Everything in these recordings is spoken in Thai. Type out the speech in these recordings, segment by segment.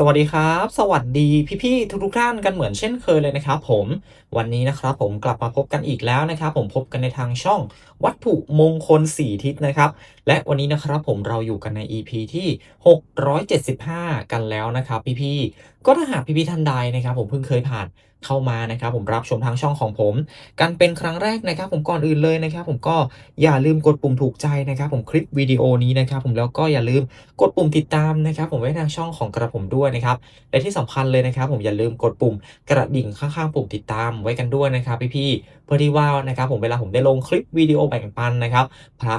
สวัสดีครับ สวัสดีพี่ๆทุกๆท่านกันเหมือนเช่นเคยเลยนะครับผมวันนี้นะครับผมกลับมาพบกันอีกแล้วนะครับ ผมพบกันในทางช่องวัตถุมงคล 4 ทิศนะครับ และวันนี้นะครับผมเราอยู่กันใน EP ที่ 675 กันแล้วนะครับ พี่ๆก็ถ้าหากพี่ๆท่านใดนะครับ ผมเพิ่งเคยผ่าน เข้ามานะครับผมรับชมทางช่องของผม กันเป็นครั้งแรกนะครับ ผมก่อนอื่นเลยนะครับ ผมก็อย่าลืมกดปุ่มถูกใจนะครับผมคลิปวิดีโอนี้นะครับผมแล้วก็อย่าลืมกดปุ่มติดตามนะครับผมไว้ทางช่องของกระผมด้วยนะครับและที่สำคัญเลยนะครับ ผมอย่าลืมกดปุ่มกระดิ่งข้างๆปุ่มติดตามไว้กันด้วยนะครับพี่ๆเพื่อที่ว่านะครับผมเวลาผมได้ลงคลิปวิดีโอแบ่งปันนะครับ พระ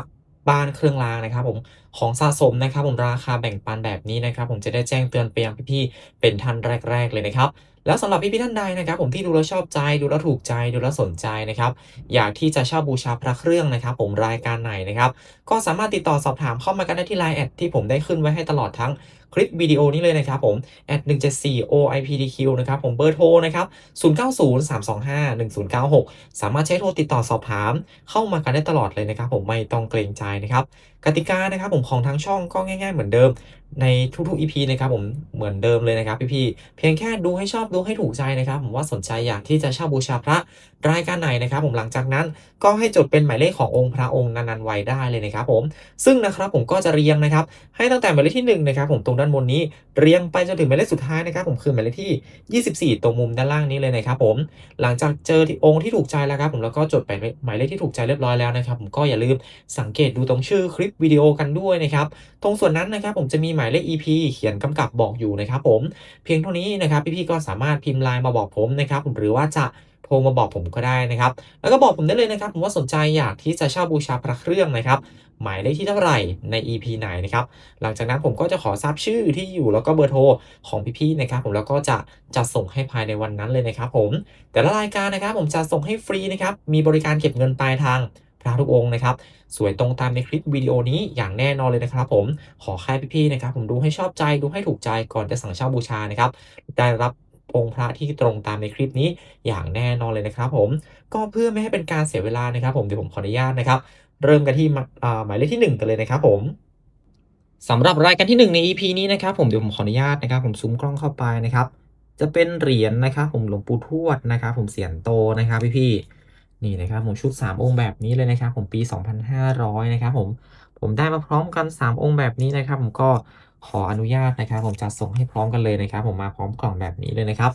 บ้านเครื่องรางนะครับ ผม ของสะสมนะครับผมราคาแบ่งปันแบบนี้นะครับ ผมจะได้แจ้งเตือนไปยังพี่ๆเป็นท่านแรก ๆ เลยนะครับแล้วสำหรับพี่พี่ท่านใดนะครับ ผมที่ดูแล้วชอบใจดูแล้วถูกใจดูแล้วสนใจนะครับ อยากที่จะเช่าบูชาพระเครื่องนะครับ ผมรายการไหนนะครับ ก็สามารถติดต่อสอบถามเข้ามากันได้ที่ไลน์แอดที่ผมได้ขึ้นไว้ให้ตลอดทั้ง คลิปวิดีโอนี้เลยนะครับผมแอด174 OIPDQ นะครับผมเบอร์โทรนะครับ0903251096 สามารถใช้โทรติดต่อสอบถาม เข้ามากันได้ตลอดเลยนะครับผมไม่ต้องเกรงใจนะครับกติกานะครับผมของทางช่องก็ง่าย ๆ เหมือนเดิม ในทุกๆ EP นะครับผมเหมือนเดิมเลยนะครับพี่ๆเพียงแค่ดูให้ชอบดูให้ถูกใจนะครับผมว่าสนใจอยากที่จะเช่าบูชาพระรายการไหนนะครับผมหลังจากนั้นก็ให้จดเป็นหมายเลขขององค์พระองค์นันๆไว้ได้เลยนะครับผมซึ่งนะครับผมก็จะเรียงนะครับให้ตั้งแต่หมายเลขที่1นะครับผมตรงด้านบนนี้เรียงไปจนถึงหมายเลขสุดท้ายนะครับผมคือหมายเลขที่ 24 ตรงมุมด้านล่างนี้เลยนะครับผมหลังจากเจอที่องค์ที่ถูกใจแล้วครับผมแล้วก็จดไปหมายเลขที่ถูกใจเรียบร้อยแล้วนะครับผมก็อย่าลืมสังเกตดูตรงชื่อคลิปวิดีโอกันด้วยนะครับตรงส่วนนั้นนะครับผมจะมีหมายเลข EP เขียนกำกับบอกอยู่นะครับผม เพียงเท่านี้นะครับพี่ๆก็สามารถพิมพ์ไลน์มาบอกผมนะครับหรือว่าจะโทรมาบอกผมก็ได้นะครับ แล้วก็บอกผมได้เลยนะครับ ผมว่าสนใจอยากที่จะเช่าบูชาพระเครื่องนะครับ หมายเลขที่เท่าไหร่ใน EP ไหนนะครับ หลังจากนั้นผมก็จะขอทราบชื่อที่อยู่แล้วก็เบอร์โทรของพี่ๆนะครับ ผมแล้วก็จะจัดส่งให้ภายในวันนั้นเลยนะครับ ผม แต่ละรายการนะครับ ผมจะส่งให้ฟรีนะครับ มีบริการเก็บเงินปลายทาง พระทุกองค์นะครับ สวยตรงตามในคลิปวิดีโอนี้อย่างแน่นอนเลยนะครับ ผมขอแค่พี่ๆนะครับ ผมดูให้ชอบใจดูให้ถูกใจก่อนจะสั่งเช่าบูชานะครับได้รับองค์พระที่ตรงตามในคลิปนี้อย่างแน่นอนเลยนะครับผมก็เพื่อไม่ให้เป็นการเสียเวลานะครับ ผมเดี๋ยวผมขออนุญาตนะครับ เริ่มกันที่หมายเลขที่ 1 กันเลยนะครับผมสำหรับรายการที่ 1 ใน EP นี้นะครับ ผมเดี๋ยวผมขออนุญาตนะครับ ผมซูมกล้องเข้าไปนะครับ จะเป็นเหรียญนะครับ ผมหลวงปู่ทวดนะครับ ผมเสียนโตนะครับพี่ๆ นี่นะครับผมชุด 3 องค์แบบนี้เลยนะครับผมปี 2500 นะครับผมผมได้มาพร้อมกัน 3 องค์แบบนี้นะครับ ผมก็ขออนุญาตนะครับ ผมจะส่งให้พร้อมกันเลยนะครับ ผมมาพร้อมกล่องแบบนี้เลยนะครับ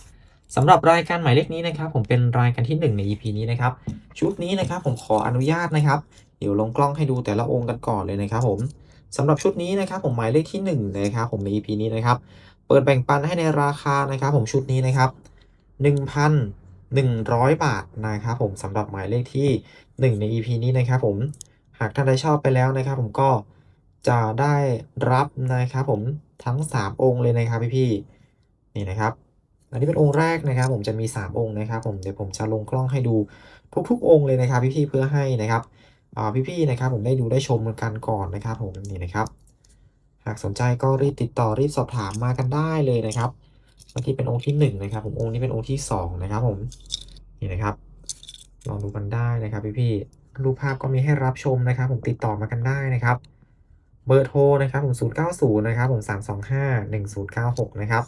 สำหรับรายการหมายเลขนี้นะครับ ผมเป็นรายการที่ 1 ใน EP นี้นะครับ ชุดนี้นะครับ ผมขออนุญาตนะครับ เดี๋ยวลงกล้องให้ดูแต่ละองค์กันก่อนเลยนะครับ ผมสำหรับชุดนี้นะครับ ผมหมายเลขที่1นะครับผมใน EP นี้นะครับ เปิดแบ่งปันให้ในราคานะครับ ผมชุดนี้นะครับ 100 บาทนะครับผมสำหรับหมายเลขที่ 1 ใน EP นี้นะครับผมหากท่านใดชอบไปแล้วนะครับ ผมก็จะได้รับนะครับผมทั้ง 3 องค์เลยนะครับพี่ๆนี่นะครับ อันนี้เป็นองค์แรกนะครับ ผมจะมี 3 องค์นะครับ ผมเดี๋ยวผมจะลงกล้องให้ดูทุกๆ องค์เลยนะครับ พี่ๆเพื่อให้นะครับพี่ๆนะครับ ผมได้ดูได้ชมกันก่อนนะครับ ผมนี่นะครับ หากสนใจก็รีบติดต่อรีบสอบถามมากันได้เลยนะครับ เมื่อกี้เป็นองค์ที่1นะครับผมองค์นี้เป็นองค์ที่2นะครับผมนี่นะครับลองดูกันได้นะครับพี่ๆรูปภาพก็มีให้รับชมนะครับ ผมติดต่อมากันได้นะครับ เบอร์โทรนะครับผม090นะครับผม325 1096นะครับ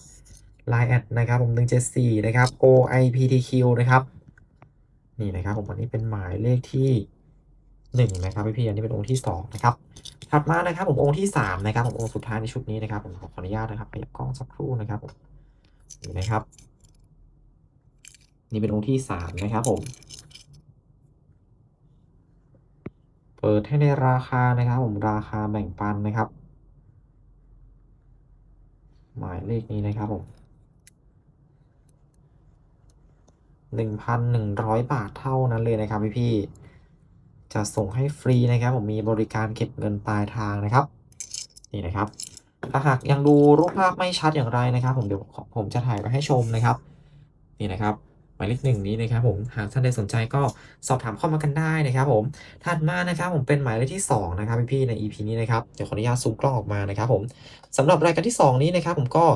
Line แอดนะครับผม174นะครับ OIPTQ นะครับนี่นะครับผมวันนี้เป็นหมายเลขที่1นะครับพี่ๆอันนี้เป็นองค์ที่2นะครับถัดมานะครับผมองค์ที่3นะครับผมองค์สุดท้ายในชุดนี้นะครับผมขออนุญาตนะครับขยับกล้องสักครู่นะครับผม นี่นะครับ นี่เป็นองค์ที่3นะครับผม เปิดให้ในราคานะครับ ผมราคาแบ่งปันนะครับ หมายเลขนี้นะครับผม1,100บาทเท่านั้นเลยนะครับพี่ๆจะส่งให้ฟรีนะครับ ผมมีบริการเก็บเงินปลายทางนะครับ นี่นะครับ ถ้าหากยังดูรูปภาพไม่ชัดอย่างไรนะครับ ผมเดี๋ยวผมจะถ่ายไว้ให้ชมนะครับ นี่นะครับหมายเลขหนึ่งนี้นะครับผมหากท่านใดสนใจก็สอบถามเข้ามากันได้นะครับผมถัดมานะครับผมเป็นหมายเลขที่ 2 นะครับพี่ๆใน EP นี้นะครับเดี๋ยวขออนุญาตซูมกล้องออกมานะครับผมสำหรับรายการที่ 2 นี้นะครับผมก็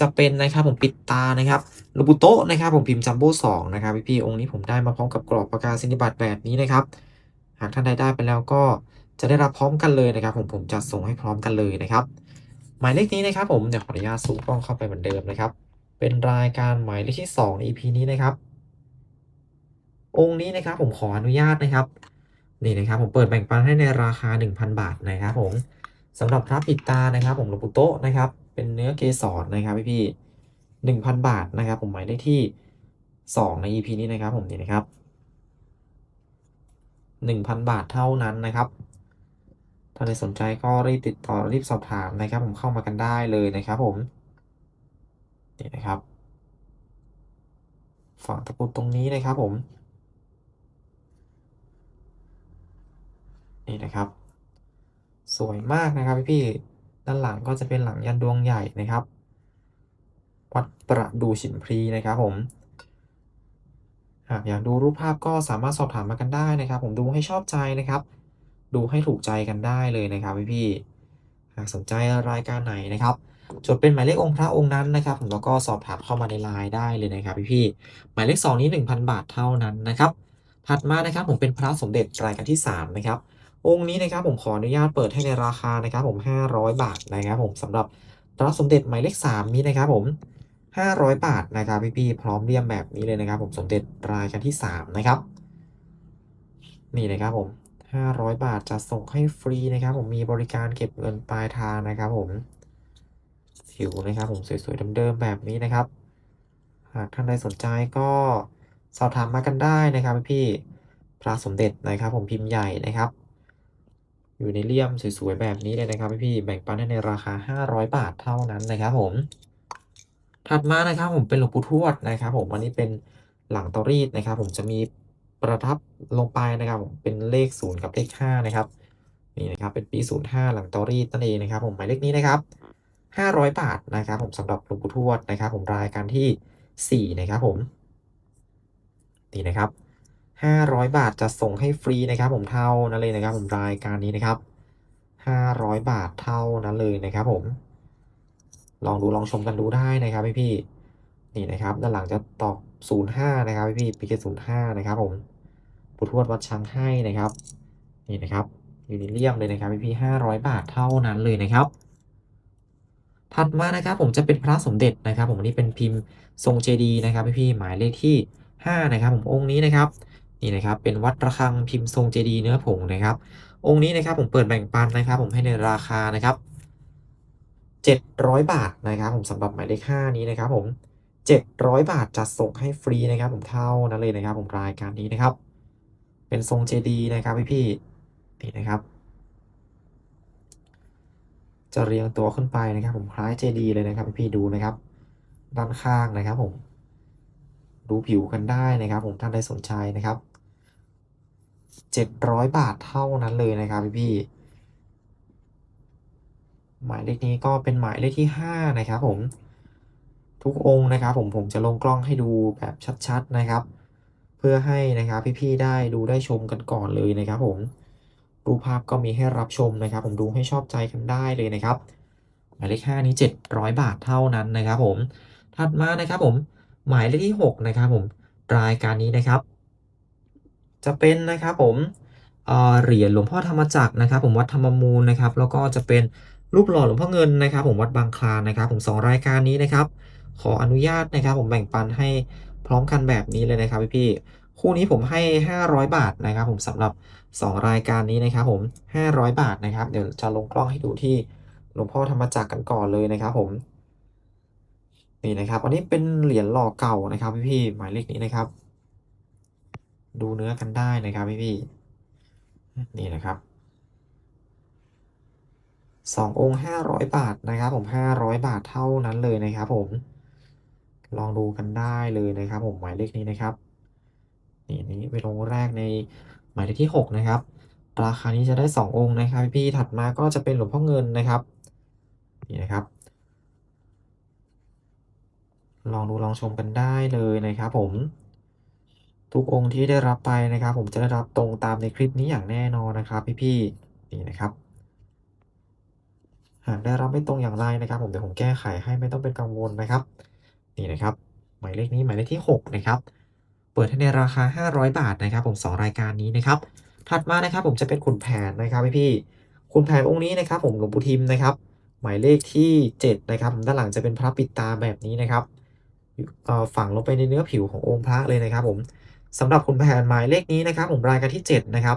จะเป็นนะครับผมปิดตานะครับลูบุโตะนะครับผมพิมพ์จัมโบ้สองนะครับพี่ๆองค์นี้ผมได้มาพร้อมกับกรอบประกาศนิบัตแบบนี้นะครับ หากท่านใดได้ไปแล้วก็จะได้รับพร้อมกันเลยนะครับ ผมผมจะส่งให้พร้อมกันเลยนะครับ หมายเลขนี้นะครับผมเดี๋ยวขออนุญาตซูมกล้องเข้าไปเหมือนเดิมนะครับ เป็นรายการหมายเลขที่2ใน EP นี้นะครับ องค์นี้นะครับผมขออนุญาตนะครับนี่นะครับผมเปิดแบ่งปันให้ในราคา 1,000 บาทนะครับผมสำหรับพระปิดตานะครับ ผมหลวงปู่โตะนะครับ เป็นเนื้อเกสรนะครับพี่พี่หนึ่งพันบาทนะครับ ผมหมายเลขที่สองใน EP นี้นะครับ ผมนี่นะครับหนึ่งพันบาทเท่านั้นนะครับ ถ้าใครสนใจก็รีบติดต่อรีบสอบถามนะครับ ผมเข้ามากันได้เลยนะครับผมนี่นะครับฝั่งตะกรุดตรงนี้นะครับผม นี่นะครับ สวยมากนะครับพี่ๆด้านหลังก็จะเป็นหลังยันดวงใหญ่นะครับ วัดประดูฉิมพลีนะครับผมหากอยากดูรูปภาพก็สามารถสอบถามมากันได้นะครับ ผมดูให้ชอบใจนะครับ ดูให้ถูกใจกันได้เลยนะครับพี่ๆหากสนใจรายการไหนนะครับ จดเป็นหมายเลของค์พระองค์นั้นนะครับผมแล้วก็สอบถามเข้ามาในไลน์ได้เลยนะครับพี่ๆหมายเลข 2 นี้ 1,000 บาทเท่านั้นนะครับ ถัดมานะครับผมเป็นพระสมเด็จรายการที่ 3 นะครับ องค์นี้นะครับผมขออนุญาตเปิดให้ในราคานะครับผม 500 บาทนะครับผมสำหรับพระสมเด็จหมายเลข 3 นี้นะครับผม500 บาทนะครับพี่ๆพร้อมเลี่ยมแบบนี้เลยนะครับ ผมสมเด็จรายการที่ 3 นะครับ นี่นะครับผม 500 บาทจะส่งให้ฟรีนะครับ ผมมีบริการเก็บเงินปลายทางนะครับผมผิวนะครับผมสวยๆเดิมๆแบบนี้นะครับ หากท่านใดสนใจก็สอบถามมากันได้นะครับพี่พระสมเด็จนะครับ ผมพิมพ์ใหญ่นะครับ อยู่ในเลี่ยมสวยๆแบบนี้เลยนะครับพี่แบ่งปันได้ในราคา 500 บาทเท่านั้นนะครับ ผม ถัดมานะครับผมเป็นหลวงปู่ทวดนะครับ ผมอันนี้เป็นหลังเตารีดนะครับ ผมจะมี ประทับลงไปนะครับผมเป็นเลข 0 กับเลข5นะครับนี่นะครับเป็นปี 05 หลังตารีดนั่นเองนะครับ ผมหมายเลขนี้นะครับ 500 บาทนะครับ ผมสำหรับหลวงปู่ทวดนะครับ ผมรายการที่ 4 นะครับผมนี่นะครับ 500 บาทจะส่งให้ฟรีนะครับ ผมเท่านั้นเลยนะครับ ผมรายการนี้นะครับ 500 บาทเท่านั้นเลยนะครับ ผม ลองดูลองชมกันดูได้นะครับพี่พี่ นี่นะครับ ด้านหลังจะตอก05 นะครับพี่พี่ปีเก05นะครับผมปู่ทวดวัดช้างให้นะครับ นี่นะครับยูนิเลียมเลยนะครับพี่พี่500บาทเท่านั้นเลยนะครับ ถัดมานะครับผมจะเป็นพระสมเด็จนะครับ ผมอันนี้เป็นพิมพ์ทรงเจดีนะครับพี่พี่หมายเลขที่5นะครับ ผมองค์นี้นะครับนี่นะครับเป็นวัดระฆังพิมพ์ทรงเจดีเนื้อผงนะครับ องค์นี้นะครับผมเปิดแบ่งปันนะครับ ผมให้ในราคานะครับ700 บาทนะครับ ผมสำหรับหมายเลข5นี้นะครับ ผม 700 บาทจัดส่งให้ฟรีนะครับผมเท่านั้นเลยนะครับผมรายการนี้นะครับ เป็นทรงเจดีย์นะครับพี่พี่นี่นะครับ จะเรียงตัวขึ้นไปนะครับ ผมคล้ายเจดีย์เลยนะครับพี่ๆดูนะครับ ด้านข้างนะครับผม ดูผิวกันได้นะครับ ผมท่านใดสนใจนะครับ 700 บาทเท่านั้นเลยนะครับพี่ๆหมายเลขนี้ก็เป็นหมายเลขที่ 5 นะครับผม ทุกองค์นะครับ ผมผมจะลงกล้องให้ดูแบบชัดๆนะครับ เพื่อให้นะครับพี่ๆได้ดูได้ชมกันก่อนเลยนะครับ ผมรูปภาพก็มีให้รับชมนะครับ ผมดูให้ชอบใจกันได้เลยนะครับหมายเลข5นี้ 700 บาทเท่านั้นนะครับ ผมถัดมานะครับ ผมหมายเลขที่ 6 นะครับ ผมรายการนี้นะครับ จะเป็นนะครับ ผมเอ่อเหรียญหลวงพ่อธรรมจักรนะครับ ผมวัดธรรมมูลนะครับ แล้วก็จะเป็นรูปหล่อหลวงพ่อเงินนะครับ ผมวัดบางคลานนะครับ ผมสองรายการนี้นะครับ ขออนุญาตนะครับ ผมแบ่งปันให้พร้อมกันแบบนี้เลยนะครับพี่ๆคู่นี้ผมให้ 500 บาทนะครับ ผมสำหรับ 2 รายการนี้นะครับ ผม 500 บาทนะครับ เดี๋ยวจะลงกล้องให้ดูที่หลวงพ่อธรรมจักรกันก่อนเลยนะครับ ผมนี่นะครับอันนี้เป็นเหรียญหล่อเก่านะครับ พี่ๆหมายเลขนี้นะครับ ดูเนื้อกันได้นะครับพี่ๆนี่นะครับสององค์ห้าร้อยบาทนะครับ ผมห้าร้อยบาทเท่านั้นเลยนะครับ ผม ลองดูกันได้เลยนะครับผมหมายเลขนี้นะครับนี่นี่เป็นองค์แรกในหมายเลขที่หกนะครับ ราคานี้จะได้สององค์นะครับ พี่ๆถัดมาก็จะเป็นหลวงพ่อเงินนะครับนี่นะครับ ลองดูลองชมกันได้เลยนะครับผมทุกองค์ที่ได้รับไปนะครับ ผมจะได้รับตรงตามในคลิปนี้อย่างแน่นอนนะครับ พี่ๆนี่นะครับ หากได้รับไม่ตรงอย่างไรนะครับ ผมเดี๋ยวผมแก้ไขให้ไม่ต้องเป็นกังวลนะครับ นี่นะครับ หมายเลขนี้หมายเลขที่ 6 นะครับ เปิดให้ในราคา 500 บาทนะครับ ผม 2 รายการนี้นะครับ ถัดมานะครับ ผมจะเป็นขุนแผนนะครับพี่ๆขุนแผนองค์นี้นะครับ ผมหลวงปู่ทิมนะครับ หมายเลขที่7นะครับผมด้านหลังจะเป็นพระปิดตาแบบนี้นะครับเอ่ฝังลงไปในเนื้อผิวขององค์พระเลยนะครับ ผมสำหรับขุนแผนหมายเลขนี้นะครับ ผมรายการที่ 7 นะครับ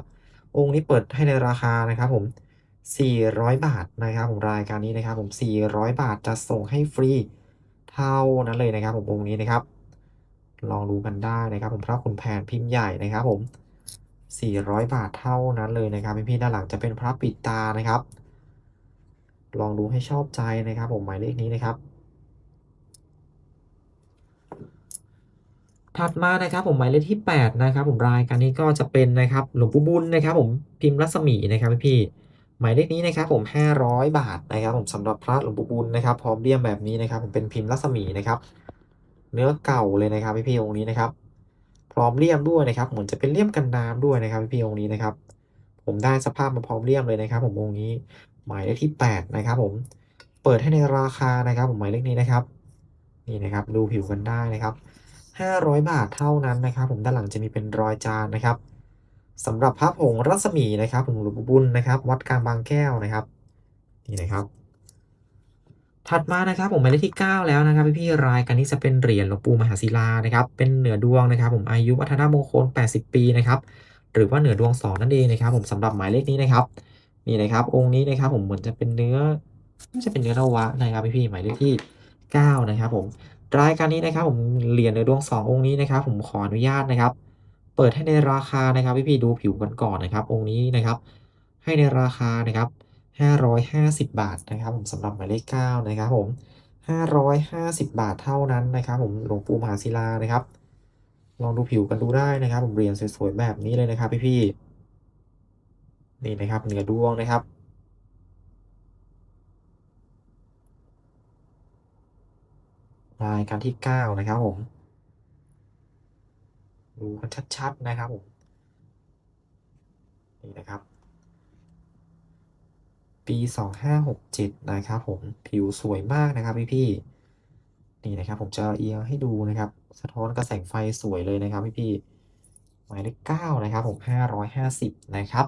องค์นี้เปิดให้ในราคานะครับ ผม 400 บาทนะครับ ผมรายการนี้นะครับ ผม 400 บาทจะส่งให้ฟรี เท่านั้นเลยนะครับ ผมองนี้นะครับ ลองดูกันได้นะครับ ผมพระขุนแผนพิมพ์ใหญ่นะครับ ผม 400 บาทเท่านั้นเลยนะครับพี่ๆด้านหลังจะเป็นพระปิดตานะครับ ลองดูให้ชอบใจนะครับ ผมหมายเลขนี้นะครับถัดมานะครับผมหมายเลขที่ 8 นะครับ ผมรายการนี้ก็จะเป็นนะครับหลวงปู่บุญนะครับ ผมพิมพ์รัศมีนะครับพี่ หมายเลขนี้นะครับผม 500 บาทนะครับผมสำหรับพระหลวงปู่บุญนะครับ พร้อมเลี่ยมแบบนี้นะครับ ผมเป็นพิมพ์รัศมีนะครับ เนื้อเก่าเลยนะครับพี่ๆองค์นี้นะครับ พร้อมเลี่ยมด้วยนะครับเหมือนจะเป็นเลี่ยมกันน้ำด้วยนะครับพี่ๆองค์นี้นะครับ ผมได้สภาพมาพร้อมเลี่ยมเลยนะครับ ผมองค์นี้ หมายเลขที่ 8 นะครับ ผมเปิดให้ในราคานะครับ ผมหมายเลขนี้นะครับ นี่นะครับ ดูผิวกันได้นะครับ 500 บาทเท่านั้นนะครับ ผมด้านหลังจะมีเป็นรอยจานนะครับ สำหรับพระผงรัศมีนะครับผมหลวงปู่บุญนะครับ วัดกลางบางแก้วนะครับนี่นะครับ ถัดมานะครับผมหมายเลขที่ 9 แล้วนะครับพี่ๆรายการนี้จะเป็นเหรียญหลวงปู่มหาศิลานะครับ เป็นเหนือดวงนะครับ ผมอายุวัฒนมงคล 80 ปีนะครับ หรือว่าเหนือดวงสองนั่นเองนะครับ ผมสำหรับหมายเลขนี้นะครับนี่นะครับ องค์นี้นะครับ ผมเหมือนจะเป็นเนื้อน่าจะเป็นเนื้อนวะนะครับพี่ๆหมายเลขที่ 9 นะครับ ผมรายการนี้นะครับ ผมเหรียญเหนือดวง2องค์นี้นะครับ ผมขออนุญาตนะครับ เปิดให้ในราคานะครับพี่ๆดูผิวกันก่อนนะครับ องค์นี้นะครับ ให้ในราคานะครับ550 บาทนะครับผมสำหรับหมายเลข9นะครับผม550 บาทเท่านั้นนะครับ ผมหลวงปู่มหาศิลานะครับ ลองดูผิวกันดูได้นะครับ ผมเรียญสวยๆแบบนี้เลยนะครับพี่ๆนี่นะครับเหนือดวงนะครับรายการที่ 9 นะครับผม ดูกันชัด ๆ นะครับผมนี่นะครับ ปี 2567 นะครับผม ผิวสวยมากนะครับพี่ๆนี่นะครับผมจะเอียงให้ดูนะครับ สะท้อนกระแสงไฟสวยเลยนะครับพี่ๆหมายเลข9นะครับผม550นะครับ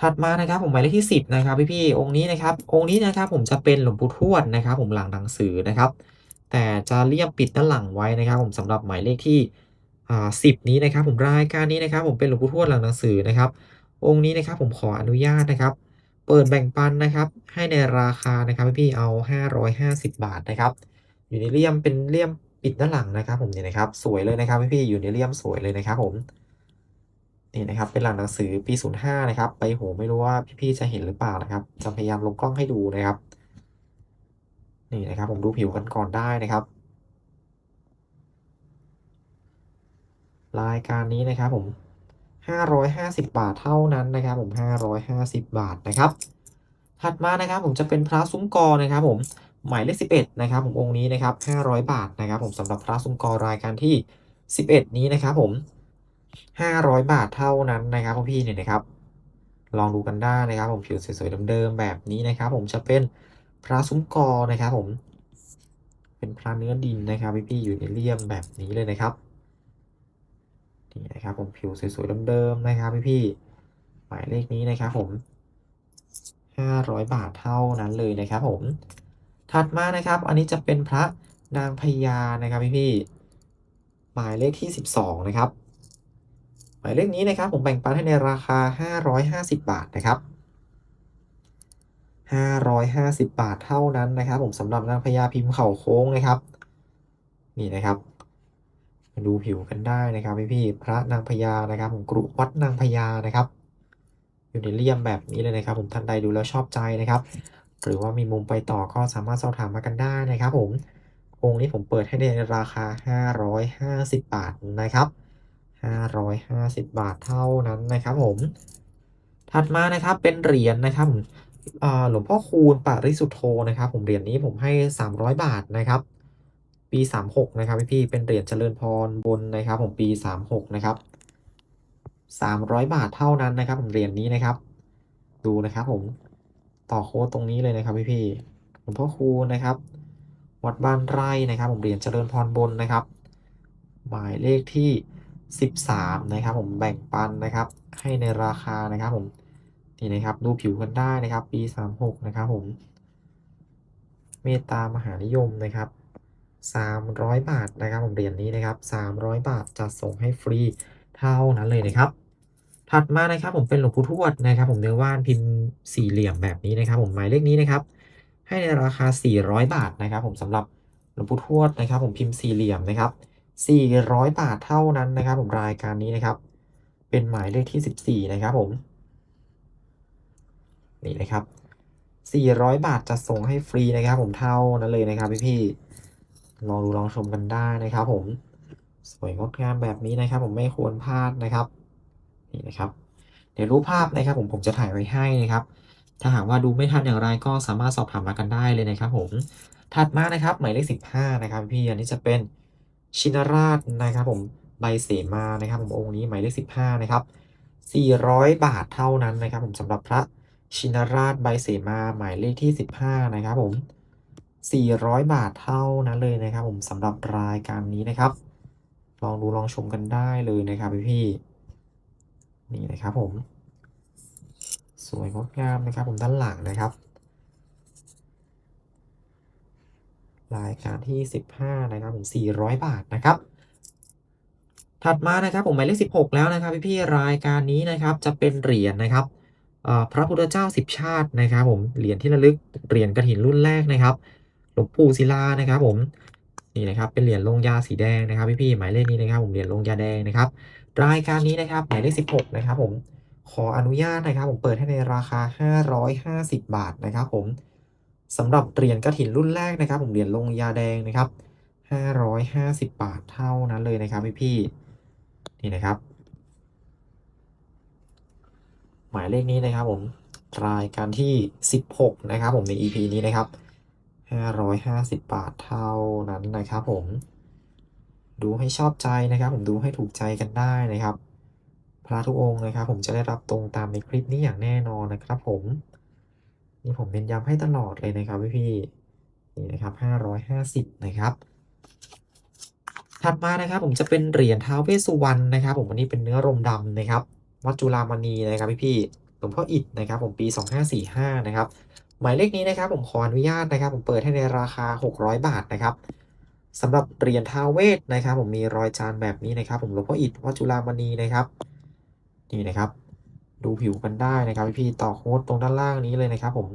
ถัดมานะครับผมหมายเลขที่10นะครับพี่ๆองค์นี้นะครับ องค์นี้นะครับผมจะเป็นหลวงปู่ทวดนะครับ ผมหลังหนังสือนะครับ แต่จะเลี่ยมปิดด้านหลังไว้นะครับ ผมสำหรับหมายเลขที่อ่า10นี้นะครับ ผมรายการนี้นะครับ ผมเป็นหลวงปู่ทวดหลังหนังสือนะครับ องค์นี้นะครับผมขออนุญาตนะครับ เปิดแบ่งปันนะครับ ให้ในราคานะครับพี่เอา 550 บาทนะครับ อยู่ในเลี่ยมเป็นเลี่ยมปิดด้านหลังนะครับ ผมเนี่ยนะครับ สวยเลยนะครับพี่อยู่ในเลี่ยมสวยเลยนะครับ ผมนี่นะครับเป็นหลังหนังสือปี 05 นะครับใบโหไม่รู้ว่าพี่ๆจะเห็นหรือเปล่านะครับจะพยายามลงกล้องให้ดูนะครับ นี่นะครับผมดูผิวกันก่อนได้นะครับ รายการนี้นะครับผม 550 บาทเท่านั้นนะครับผม 550 บาทนะครับ ถัดมานะครับผมจะเป็นพระซุ้มกอนะครับผมหมายเลข11นะครับผมองค์นี้นะครับ 500 บาทนะครับ ผมสำหรับพระซุ้มกอรายการที่ 11 นี้นะครับผม500 บาทเท่านั้นนะครับพี่เนี่ยนะครับ ลองดูกันได้นะครับ ผมผิวสวยๆเดิมๆแบบนี้นะครับ ผมจะเป็น พระซุ้มกอนะครับผม เป็นพระเนื้อดินนะครับพี่ๆอยู่ในเลี่ยมแบบนี้เลยนะครับนี่นะครับผมผิวสวยๆเดิมๆนะครับพี่ๆหมายเลขนี้นะครับผม 500 บาทเท่านั้นเลยนะครับผม ถัดมานะครับ อันนี้จะเป็นพระนางพญานะครับพี่ๆหมายเลขที่ 12 นะครับ หมายเลขนี้นะครับผมแบ่งปันให้ในราคา 550 บาทนะครับ 550 บาทเท่านั้นนะครับ ผมสำหรับนางพญาพิมพ์เข่าโค้งนะครับ นี่นะครับมาดูผิวกันได้นะครับพี่ๆพระนางพญานะครับ ผมกรุวัดนางพญานะครับอยู่ในเลี่ยมแบบนี้เลยนะครับ ผมท่านใดดูแล้วชอบใจนะครับ หรือว่ามีมุมไปต่อก็สามารถสอบถามมากันได้นะครับ ผมองค์นี้ผมเปิดให้ในราคา 550 บาทนะครับ 550 บาทเท่านั้นนะครับ ผม ถัดมานะครับเป็นเหรียญนะครับ หลวงพ่อคูณปริสุทโธนะครับ ผมเหรียญนี้ผมให้ 300 บาทนะครับ ปี 36 นะครับพี่ๆเป็นเหรียญเจริญพรบนนะครับ ผมปี 36 นะครับ 300 บาทเท่านั้นนะครับ ผมเหรียญนี้นะครับ ดูนะครับผมต่อโค้ดตรงนี้เลยนะครับพี่ๆหลวงพ่อคูณนะครับ วัดบ้านไร่นะครับ ผมเหรียญเจริญพรบนนะครับ หมายเลขที่ 13 นะครับ ผมแบ่งปันนะครับ ให้ในราคานะครับผม นี่นะครับดูผิวกันได้นะครับ ปี 36 นะครับผม เมตตามหานิยมนะครับ 300 บาทนะครับผมเหรียญนี้นะครับ 300 บาทจัดส่งให้ฟรีเท่านั้นเลยนะครับ ถัดมานะครับผมเป็นหลวงปู่ทวดนะครับ ผมเนื้อว่านพิมพ์สี่เหลี่ยมแบบนี้นะครับ ผมหมายเลขนี้นะครับ ให้ในราคา 400 บาทนะครับ ผมสำหรับหลวงปู่ทวดนะครับ ผมพิมพ์สี่เหลี่ยมนะครับ 400 บาทเท่านั้นนะครับ ผมรายการนี้นะครับ เป็นหมายเลขที่ 14 นะครับผม นี่นะครับ 400 บาทจะส่งให้ฟรีนะครับ ผมเท่านั้นเลยนะครับพี่ๆลองดูลองชมกันได้นะครับผมสวยงดงามแบบนี้นะครับ ผมไม่ควรพลาดนะครับนี่นะครับ เดี๋ยวรูปภาพนะครับ ผมผมจะถ่ายไว้ให้นะครับ ถ้าหากว่าดูไม่ทันอย่างไรก็สามารถสอบถามมากันได้เลยนะครับ ผมถัดมานะครับ หมายเลข15นะครับ พี่อันนี้จะเป็นชินราชนะครับ ผมใบเสมานะครับ ผมองค์นี้หมายเลข15นะครับ400บาทเท่านั้นนะครับ ผมสำหรับพระ ชินราชใบเสมาหมายเลขที่ 15 นะครับผม 400 บาทเท่านั้นเลยนะครับผมสำหรับรายการนี้นะครับ ลองดูลองชมกันได้เลยนะครับพี่ๆนี่นะครับผม สวยงดงามนะครับผมด้านหลังนะครับ รายการที่ 15 นะครับผม 400 บาทนะครับถัดมานะครับผมหมายเลข16 แล้วนะครับพี่ๆรายการนี้นะครับจะเป็นเหรียญนะครับ พระพุทธเจ้า10ชาตินะครับผมเหรียญที่ระลึกเหรียญกฐินรุ่นแรกนะครับหลวงปู่ศิลานะครับผมนี่นะครับเป็นเหรียญลงยาสีแดงนะครับพี่ๆหมายเลขนี้นะครับผมเหรียญลงยาแดงนะครับรายการนี้นะครับหมายเลข16นะครับผมขออนุญาตนะครับ ผมเปิดให้ในราคา 550 บาทนะครับผมสำหรับเหรียญกฐินรุ่นแรกนะครับ ผมเหรียญลงยาแดงนะครับ 550 บาทเท่านั้นเลยนะครับพี่ๆนี่นะครับ หมายเลขนี้นะครับผมรายการที่ 16 นะครับผมใน EP นี้นะครับ 550 บาทเท่านั้นนะครับผมดูให้ชอบใจนะครับ ผมดูให้ถูกใจกันได้นะครับ พระทุกองค์นะครับ ผมจะได้รับตรงตามในคลิปนี้อย่างแน่นอนนะครับ ผมนี่ผมเน้นย้ำให้ตลอดเลยนะครับพี่ๆนี่นะครับ 550 นะครับถัดมานะครับ ผมจะเป็นเหรียญท้าวเวสสุวรรณนะครับ ผมอันนี้เป็นเนื้อรมดำนะครับ วัดจุฬามณีนะครับพี่ๆหลวงพ่ออิฐนะครับผมปี 2545นะครับหมายเลขนี้นะครับผมขออนุญาตนะครับ ผมเปิดให้ในราคา 600 บาทนะครับสำหรับเหรียญทาเวสนะครับ ผมมีรอยจานแบบนี้นะครับ ผมหลวงพ่ออิฐวัดจุฬามณีนะครับนี่นะครับ ดูผิวกันได้นะครับพี่ๆต่อโค้ดตรงด้านล่างนี้เลยนะครับ ผม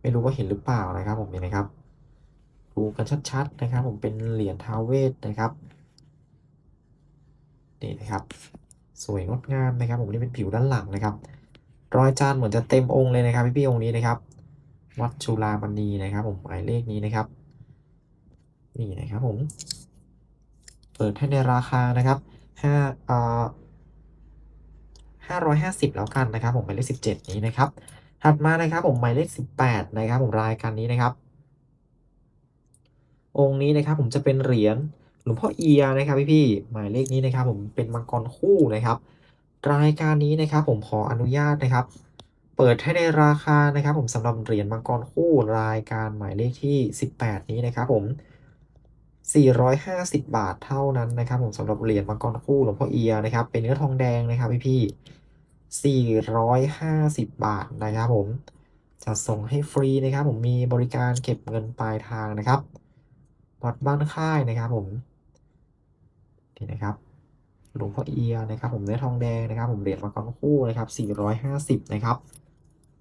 ไม่รู้ว่าเห็นหรือเปล่านะครับ ผมนี่นะครับดูกันชัดๆนะครับ ผมเป็นเหรียญทาเวสนะครับนี่นะครับ สวยงดงามนะครับผมนี่เป็นผิวด้านหลังนะครับ รอยจานเหมือนจะเต็มองค์เลยนะครับ พี่ๆองค์นี้นะครับ วัดจุฬามณีนะครับ ผมหมายเลขนี้นะครับ นี่นะครับผม เปิดให้ในราคานะครับห้าเอ่อห้าร้อยห้าสิบแล้วกันนะครับ ผมหมายเลขสิบเจ็ดนี้นะครับ ถัดมานะครับ ผมหมายเลขสิบแปดนะครับ ผมรายการนี้นะครับ องค์นี้นะครับ ผมจะเป็นเหรียญ หลวงพ่อเอียนะครับพี่ๆหมายเลขนี้นะครับ ผมเป็นมังกรคู่นะครับ รายการนี้นะครับ ผมขออนุญาตนะครับ เปิดให้ในราคานะครับ ผมสำหรับเหรียญมังกรคู่รายการหมายเลขที่ 18 นี้นะครับ ผม 450 บาทเท่านั้นนะครับ ผมสำหรับเหรียญมังกรคู่หลวงพ่อเอียนะครับ เป็นเนื้อทองแดงนะครับพี่ๆ450 บาทนะครับผมจะส่งให้ฟรีนะครับ ผมมีบริการเก็บเงินปลายทางนะครับวัดบ้านค่ายนะครับผม นี่นะครับหลวงพ่อเอียนะครับ ผมเนื้อทองแดงนะครับ ผมเหรียญมังกรคู่นะครับ450นะครับ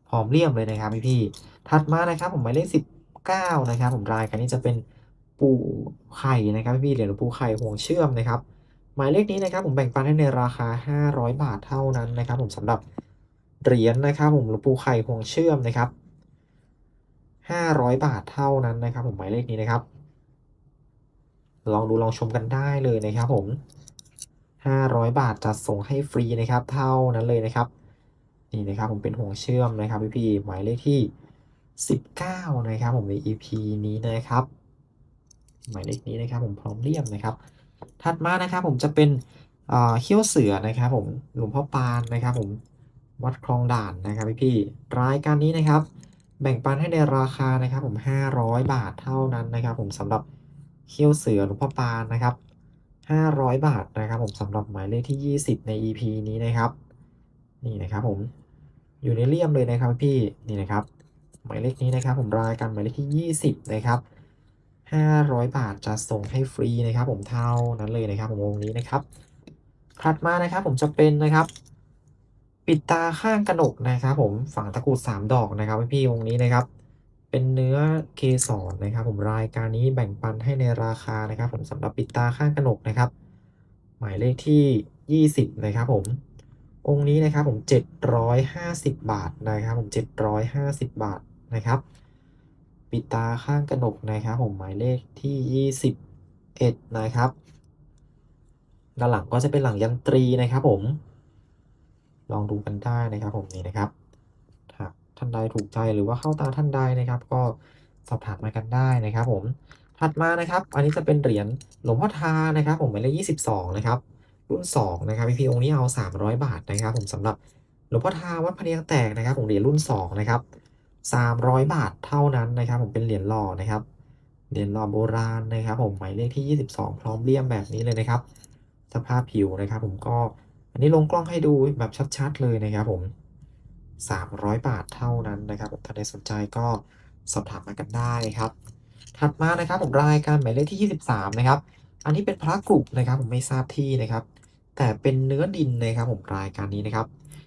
พร้อมเลี่ยมเลยนะครับพี่พี่ถัดมานะครับ ผมหมายเลข19นะครับ ผมรายการนี้จะเป็นปูไข่นะครับพี่ๆเหรียญหลวงปูไข่ห่วงเชื่อมนะครับ หมายเลขนี้นะครับ ผมแบ่งปันให้ในราคา 500 บาทเท่านั้นนะครับ ผมสำหรับเหรียญนะครับ ผมหลวงปูไข่ห่วงเชื่อมนะครับ500 บาทเท่านั้นนะครับ ผมหมายเลขนี้นะครับ ลองดูลองชมกันได้เลยนะครับผม 500 บาทจัดส่งให้ฟรีนะครับ เท่านั้นเลยนะครับ นี่นะครับผมเป็นห่วงเชื่อมนะครับพี่พี่หมายเลขที่ 19 นะครับผมใน EP นี้นะครับ หมายเลขนี้นะครับ ผมพร้อมเลี่ยมนะครับ ถัดมานะครับผมจะเป็นเขี้ยวเสือนะครับ ผมหลวงพ่อปานนะครับ ผมวัดคลองด่านนะครับพี่พี่รายการนี้นะครับ แบ่งปันให้ในราคานะครับ ผม 500 บาทเท่านั้นนะครับ ผมสำหรับ เขี้ยวเสือหลวงพ่อปานนะครับ 500 บาทนะครับผมสำหรับหมายเลขที่ 20 ใน EP นี้นะครับ นี่นะครับผมอยู่ในเลี่ยมเลยนะครับพี่นี่นะครับ หมายเลขนี้นะครับ ผมรายการหมายเลขที่ 20 นะครับ 500 บาทจะส่งให้ฟรีนะครับ ผมเท่านั้นเลยนะครับ ผมวงนี้นะครับถัดมานะครับ ผมจะเป็นนะครับ ปิดตาข้างกระหนกนะครับ ผมฝังตะกรุด3ดอกนะครับพี่วงนี้นะครับ เป็นเนื้อเกสรนะครับ ผมรายการนี้แบ่งปันให้ในราคานะครับ ผมสำหรับปิดตาข้างกระหนกนะครับ หมายเลขที่ 20 นะครับผมองค์นี้นะครับผม 750 บาทนะครับผม 750 บาทนะครับ ปิดตาข้างกระหนกนะครับผมหมายเลขที่ 21 นะครับด้านหลังก็จะเป็นหลังยันตรีนะครับผม ลองดูกันได้นะครับผมนี่นะครับากท่านใดถูกใจหรือว่าเข้าตาท่านใดนะครับ ก็สอบถามมากันได้นะครับผมถัดมานะครับ อันนี้จะเป็นเหรียญหลวงพ่อทานะครับผมหมายเลข22นะครับรุ่น2นะครับพี่ๆองค์นี้เอา300บาทนะครับ ผมสำหรับหลวงพ่อทาวัดพะเนียงแตกนะครับผมเหรียญรุ่น2นะครับ300บาทเท่านั้นนะครับ ผมเป็นเหรียญหล่อนะครับเหรียญหล่อโบราณนะครับ ผมหมายเลขที่22พร้อมเลี่ยมแบบนี้เลยนะครับ สภาพผิวนะครับ ผมก็อันนี้ลงกล้องให้ดูแบบชัดๆเลยนะครับ ผม 300 บาทเท่านั้นนะครับผมถ้าใดสนใจก็สอบถามมากันได้ครับ ถัดมานะครับผมรายการหมายเลขที่ 23 นะครับ อันนี้เป็นพระกรุนะครับผมไม่ทราบที่นะครับ แต่เป็นเนื้อดินนะครับผมรายการนี้นะครับ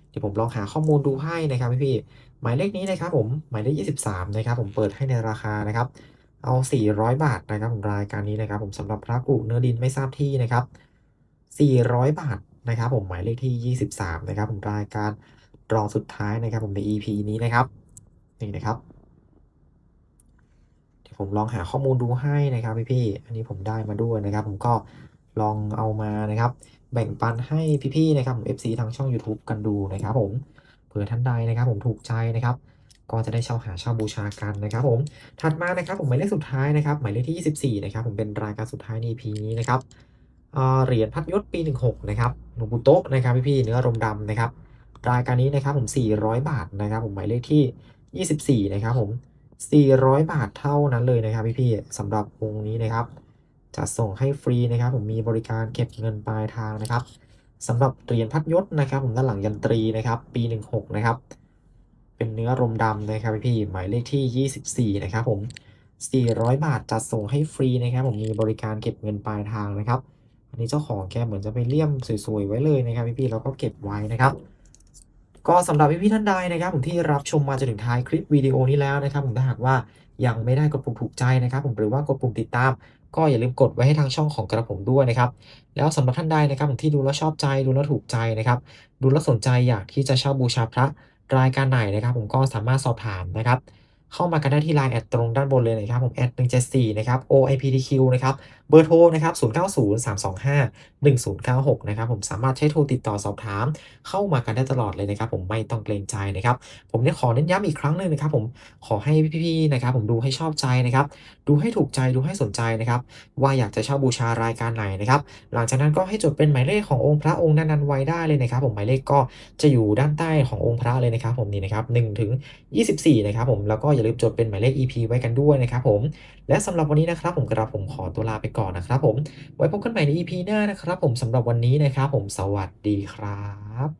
เดี๋ยวผมลองหาข้อมูลดูให้นะครับพี่ๆหมายเลขนี้นะครับผมหมายเลข 23 นะครับผมเปิดให้ในราคานะครับ เอา 400 บาทนะครับผมรายการนี้นะครับ ผมสำหรับพระกรุเนื้อดินไม่ทราบที่นะครับ 400 บาทนะครับ ผมหมายเลขที่ 23 นะครับผมรายการ รองสุดท้ายนะครับผมใน EP นี้นะครับนี่นะครับเดี๋ยวผมลองหาข้อมูลดูให้นะครับพี่ๆอันนี้ผมได้มาด้วยนะครับ ผมก็ลองเอามานะครับ แบ่งปันให้พี่ๆนะครับผม FC ทางช่องยูทูบกันดูนะครับ ผมเผื่อท่านใดนะครับ ผมถูกใจนะครับ ก็จะได้เช่าหาเช่าบูชากันนะครับ ผมถัดมานะครับ ผมหมายเลขสุดท้ายนะครับ หมายเลขที่ 24 นะครับ ผมเป็นรายการสุดท้ายใน EP นี้นะครับเอ่อเหรียญพัดยศปี 16 นะครับหลวงปู่โต๊ะนะครับพี่ๆเนื้อรมดำนะครับ รายการนี้นะครับผม 400 บาทนะครับผมหมายเลขที่ 24 นะครับผม 400 บาทเท่านั้นเลยนะครับพี่ๆสำหรับวงนี้นะครับจะส่งให้ฟรีนะครับ ผมมีบริการเก็บเงินปลายทางนะครับสำหรับเหรียญพัดยศนะครับผมด้านหลังยันตรีนะครับ ปี 16 นะครับ เป็นเนื้อรมดำนะครับพี่ๆหมายเลขที่ 24 นะครับผม400 บาทจัดส่งให้ฟรีนะครับ ผมมีบริการเก็บเงินปลายทางนะครับ อันนี้เจ้าของแกเหมือนจะไปเลี่ยมสวยๆไว้เลยนะครับพี่ๆแล้วก็เก็บไว้นะครับ ก็สำหรับพี่ๆท่านใดนะครับผมที่รับชมมาจนถึงท้ายคลิปวิดีโอนี้แล้วนะครับผมถ้าหากว่ายังไม่ได้กดปุ่มถูกใจนะครับ ผมหรือว่ากดปุ่มติดตาม ก็อย่าลืมกดไว้ให้ทางช่องของกระผมด้วยนะครับ แล้วสำหรับท่านใดนะครับผมที่ดูแล้วชอบใจดูแล้วถูกใจนะครับ ดูแล้วสนใจอยากที่จะเช่าบูชาพระรายการไหนนะครับ ผมก็สามารถสอบถามนะครับ เข้ามากันได้ที่ Line แอดตรงด้านบนเลยนะครับผมแอด174นะครับ OIPTQ นะครับ เบอร์โทรนะครับ 0903251096 นะครับผมสามารถใช้โทรติดต่อสอบถาม เข้ามากันได้ตลอดเลยนะครับ ผมไม่ต้องเกรงใจนะครับ ผมเนี่ยขอเน้นย้ำอีกครั้งหนึ่งนะครับ ผมขอให้พี่ๆนะครับ ผมดูให้ชอบใจนะครับ ดูให้ถูกใจดูให้สนใจนะครับ ว่าอยากจะเช่าบูชารายการไหนนะครับ หลังจากนั้นก็ให้จดเป็นหมายเลขขององค์พระองค์นั้นๆไว้ได้เลยนะครับ ผมหมายเลขก็จะอยู่ด้านใต้ขององค์พระเลยนะครับ ผมนี่นะครับ1ถึง24นะครับผมแล้วก็อย่าลืมจดเป็นหมายเลข EP ไว้กันด้วยนะครับ ผม และสำหรับวันนี้นะครับผมกระผมขอตัวลาไปก่อนนะครับผมไว้พบกันใหม่ใน EP หน้านะครับผมสำหรับวันนี้นะครับผมสวัสดีครับ